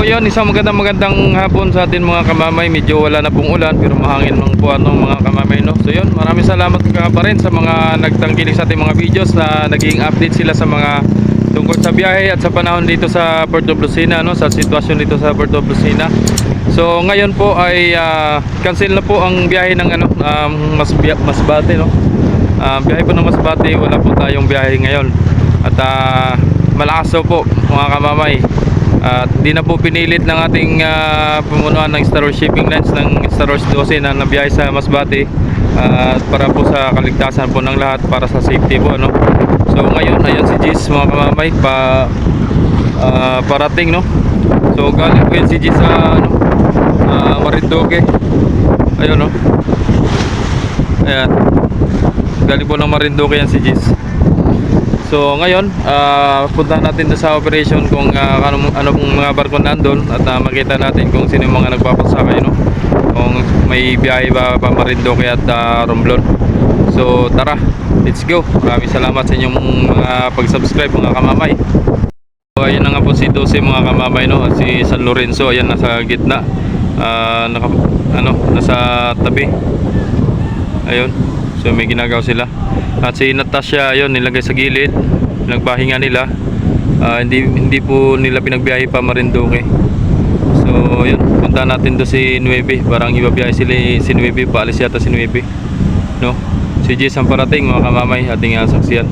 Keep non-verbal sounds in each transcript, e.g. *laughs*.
So yun, isang magandang magandang hapon sa atin mga kamamay. Medyo wala na pong ulan pero mahangin lang po ano mga kamamay no. So yun, maraming salamat ka pa rin sa mga nagtangkilik sa ating mga videos na naging update sila sa mga tungkol sa biyahe at sa panahon dito sa Puerto Lucena no, sa sitwasyon dito sa Puerto Lucena. So ngayon po ay ah, cancel na po ang biyahe ng ano um, mas Masbate no. Ah, biyahe po ng Masbate, wala po tayong biyahe ngayon. At ah, malakas po mga kamamay. At di na po pinilit ng ating ah, pumunuan ng Star Wars Shipping Lines ng Star Wars 12 na nabiyahe sa Masbate at para po sa kaligtasan po ng lahat para sa safety po no. So ngayon ayan si Jis mga kamamay pa ah, parating no. So galing po yan si Jis sa ano ah, Marinduque. Ayun no. Ayan. Galing po ng Marinduque yan si Jis. So ngayon, ah puntahan natin sa operation kung ah, ano, ano pong mga barko nandun at ah, makita natin kung sino yung mga nagpapasakay no. Kung may biyahe ba pa Marinduque at ah, Romblon. So tara, let's go. Maraming salamat sa inyong mga pag-subscribe mga kamamay. So ayun na nga po si 12 mga kamamay no, si San Lorenzo ayan nasa gitna. Ah, naka, ano, nasa tabi. Ayun. So may ginagawa sila. At si Natasha ayun nilagay sa gilid. Nagpahinga nila. Ah, hindi hindi po nila pinagbiyahe pa Marinduque. So yun, punta natin do si Nueve. Parang ibabiyahe sila si Nueve, paalis yata si Nueve. No? Si Jess ang parating mga kamamay ating uh, saksiyan.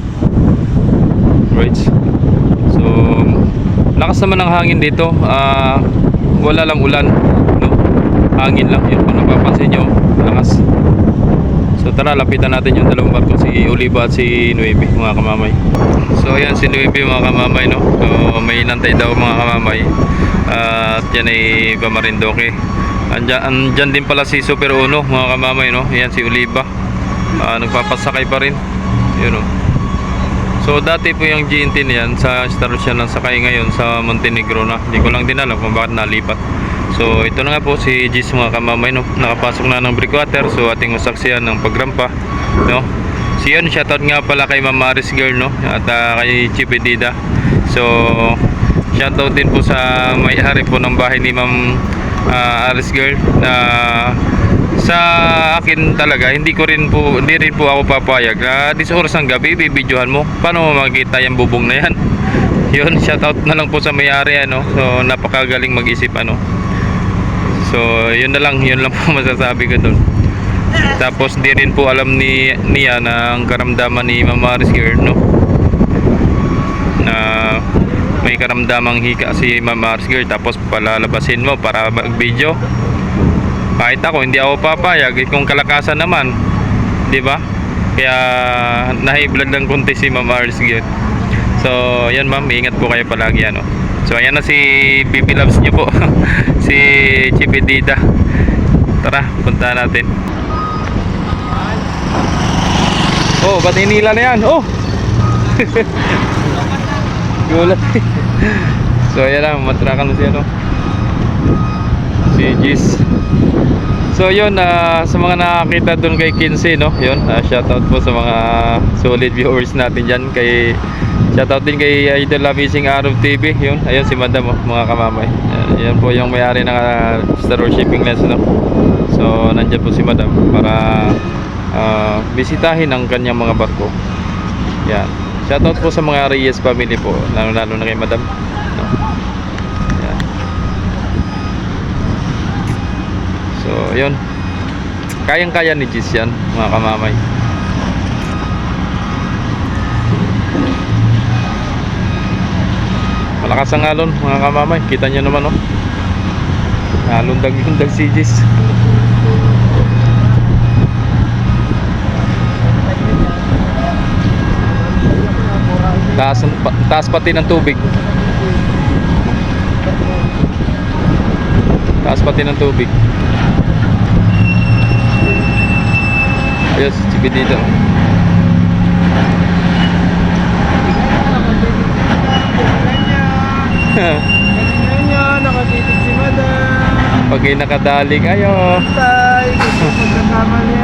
Right. So lakas naman ng hangin dito. Ah, wala lang ulan, no? Hangin lang 'yun kung napapansin nyo, lakas. So tara, lapitan natin yung dalawang barko, si Oliva at si Nueve, mga kamamay. So ayan si Nueve mga kamamay, no? So may nantay daw mga kamamay. Ah, at yan ay Bamarindoke. Andyan, andyan din pala si Super Uno, mga kamamay, no? Ayan si Oliva. Ah, nagpapasakay pa rin. Yun, no? So dati po yung GNT niyan sa Star siya ng sakay ngayon sa Montenegro na. Hindi ko lang din alam kung bakit nalipat. So ito na nga po si Gis mga kamamay no. Nakapasok na ng breakwater so ating usaksiyan ng pagrampa no. Si yun shoutout nga pala kay Ma'am Maris Girl no at ah, kay Chief Edida. So shoutout din po sa may-ari po ng bahay ni Ma'am ah, Aris Girl na sa akin talaga hindi ko rin po hindi rin po ako papayag na uh, oras ng gabi bibidyohan mo paano mo makikita yung bubong na yan *laughs* yun shoutout na lang po sa may-ari ano so napakagaling mag-isip ano so yun na lang yun lang *laughs* po masasabi ko dun. Tapos di rin po alam ni niya na ang karamdaman ni Mama Rizker no? Na may karamdamang hika si Mama Rizker tapos palalabasin mo para mag-video. Kahit ako hindi ako papayag eh, kung kalakasan naman di ba? Kaya nahi-vlog ng konti si Ars Gyud. so yan ma'am ingat po kayo palagi ano so ayan na si Bibi Loves nyo po. *laughs* Si Chippy Dida. Tara punta natin. Oh ba't hinila na yan? Oh! *laughs* Gulat *laughs* so ayan na matrakan mo si ano si Gis So yun, ah, sa mga nakakita doon kay Kinsey, no? Yun, ah, shoutout po sa mga solid viewers natin dyan. Kay, shoutout din kay Idol Amazing Arab TV. Yun, ayun si Madam, oh, mga kamamay. Yan, yan po yung may-ari ng ah, Star Shipping Lines, no? So, nandyan po si Madam para ah, bisitahin ang kanyang mga barko. Yan. Shoutout po sa mga Reyes family po, lalo-lalo na kay Madam. Yan. Yun. Kayang-kaya ni Jis yan, mga kamamay. Malakas ang alon, mga kamamay. Kita nyo naman, oh. Alundag-lundag si Jis. Taas, taas pati ng tubig. Taas pati ng tubig. Yes, sige dito. Ganyan yan, nakatitig si madam. Pagay nakadaling, ayo. Tay, gusto ko *laughs* magkakamali.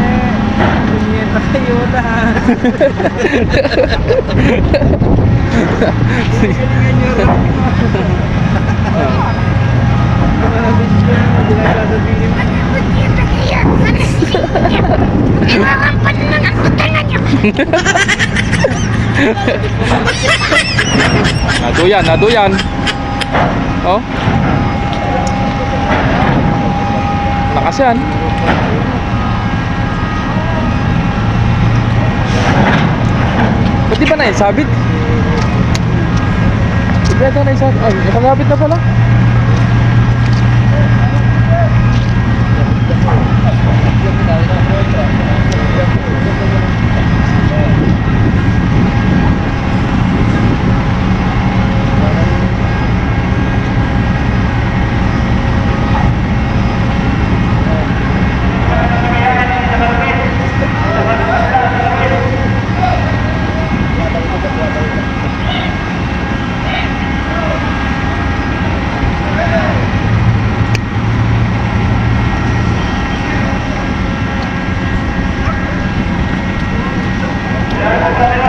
Kunyeta kayo lahat. *laughs* Galingan nyo lang. Grabe siya, hindi nagsasabihin. Ano, kunyeta kayo? *laughs* Iwakampan na ng tanga niyo. Naduyan, naduyan. Oh. Lakas yan. Ba't di ba na isabit? Ba't di ba na isabit? Ay, nakagabit na pala.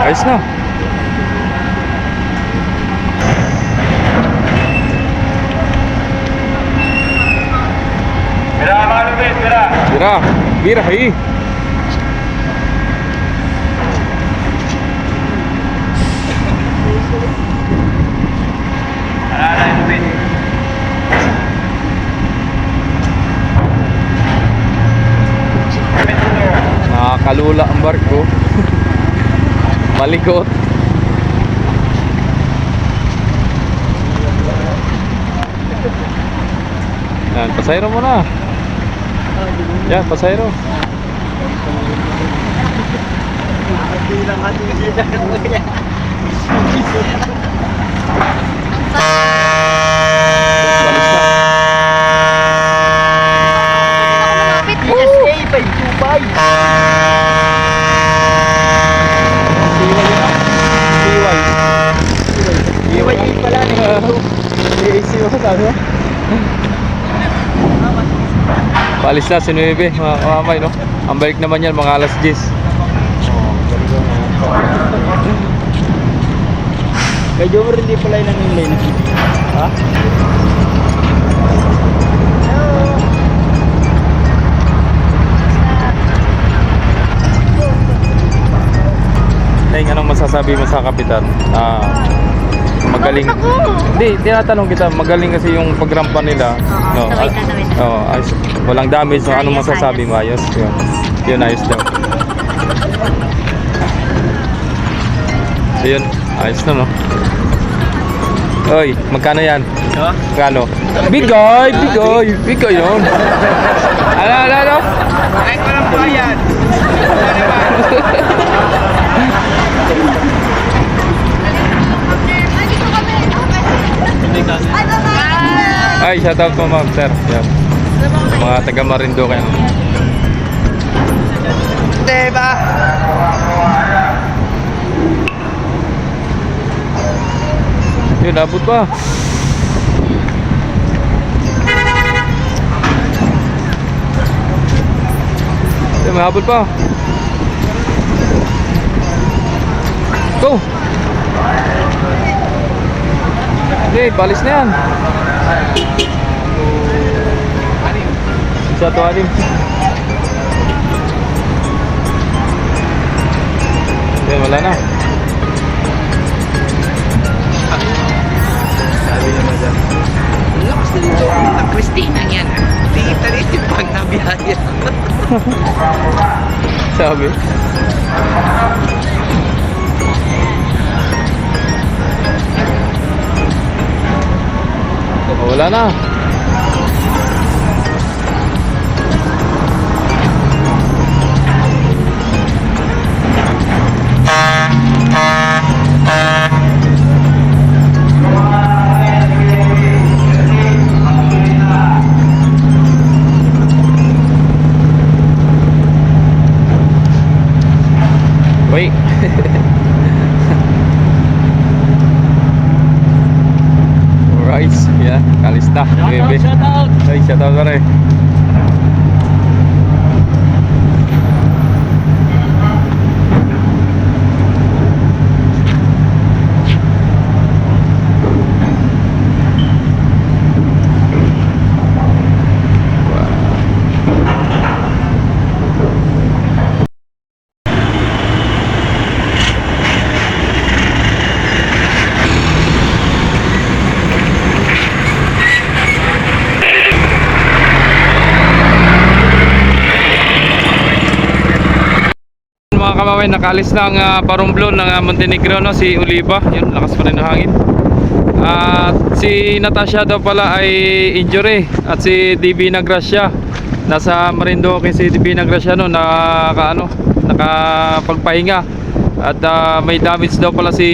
Ayos na. Bira, bira, hi. Nakakalula ang barko. Malikot. Yan, pasayro mo na. Yan, pasayro. Bilang kasi sila kuya. Balis na. PSA by Dubai. Siway. Dubai pala ni PSA mo sabi mo? Palis na si Nueve, mga kamamay, no? Ang balik naman yan, mga alas 10. Kay Jomar hindi pala yun ang inlay na. Ha? Hey, anong masasabi mo sa kapitan? Ah, magaling. Hindi, tinatanong kita, magaling kasi yung pagrampa nila. Oo, sabay ka, sabay ka. Oo, ayos. Walang damage. So, anong Ayos, masasabi mo? Ayos. Yun. Yun, ayos daw. So, yun. Ayos na, no? Oy, magkano yan? Ha? Magkano? Bigoy! Bigoy! Bigoy yun! *laughs* Ano, ano, ano? Ay, walang bayad. Ay, shout out po ma'am, sir. Yan. Mga taga Marinduque. Diba? Yun, abot pa. Yun, abot pa. Go! Okay, balis na yan. Isa to anim. Yan, wala na. Sabi naman dyan. Lakas nito. Ang Christina yan. Tita rin pag nabiyaya. *laughs* Sabi. Wala na. Shout out pare. Mga kamamay, nakalis na ang uh, parumblon ng ah, Montenegro, no? si Oliva. Yun, lakas pa rin ng hangin. At si Natasha daw pala ay injury. At si DB Nagracia, nasa Marinduque si DB Nagracia, no? Naka, ano, nakapagpahinga. At ah, may damage daw pala si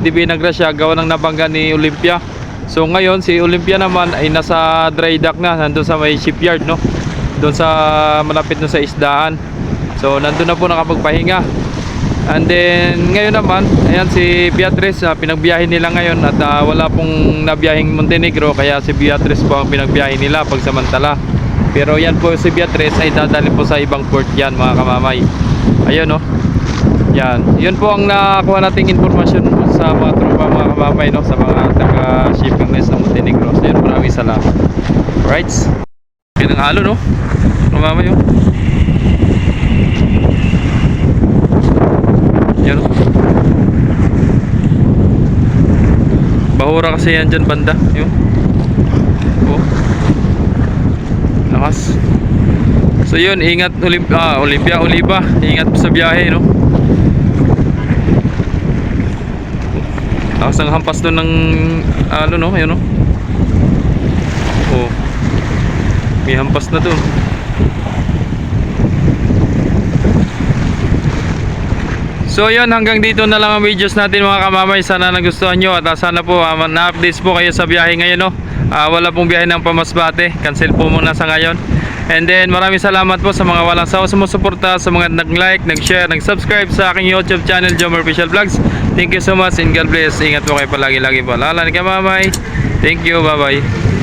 DB Nagracia gawa ng nabangga ni Olympia. So ngayon si Olympia naman ay nasa dry dock na, nandun sa may shipyard, no? Doon sa malapit na sa isdaan. So nandun na po nakapagpahinga. And then ngayon naman, ayan si Beatrice, ah, pinagbiyahe nila ngayon at ah, wala pong nabiyahing Montenegro kaya si Beatrice po ang pinagbiyahe nila pagsamantala. Pero yan po si Beatrice ay dadalhin po sa ibang port yan mga kamamay. Ayun no. Yan. Yun po ang nakuha nating informasyon sa mga tropa mga kamamay no sa mga taga shipping lines ng Montenegro. So yun maraming salamat. Right? Pinanghalo no. Kamamay oh. Yan oh. Bahura kasi yan dyan banda. Yung. Oh. Lakas. So yun, ingat Olimp ah, Olympia, Oliva. Ingat sa biyahe, no? Lakas ang hampas doon ng ano, no? Ayun, no? Oh. May hampas na doon. So yun, hanggang dito na lang ang videos natin mga kamamay. Sana nagustuhan nyo at ah, sana po ah, na-updates po kayo sa biyahe ngayon. No? Ah, wala pong biyahe ng Pamasbate. Cancel po muna sa ngayon. And then maraming salamat po sa mga walang sawa sumusuporta, sa mga nag-like, nag-share, nag-subscribe sa aking YouTube channel, Jomar Official Vlogs. Thank you so much and God bless. Ingat po kayo palagi-lagi po. Lalan kamamay. Thank you. Bye-bye.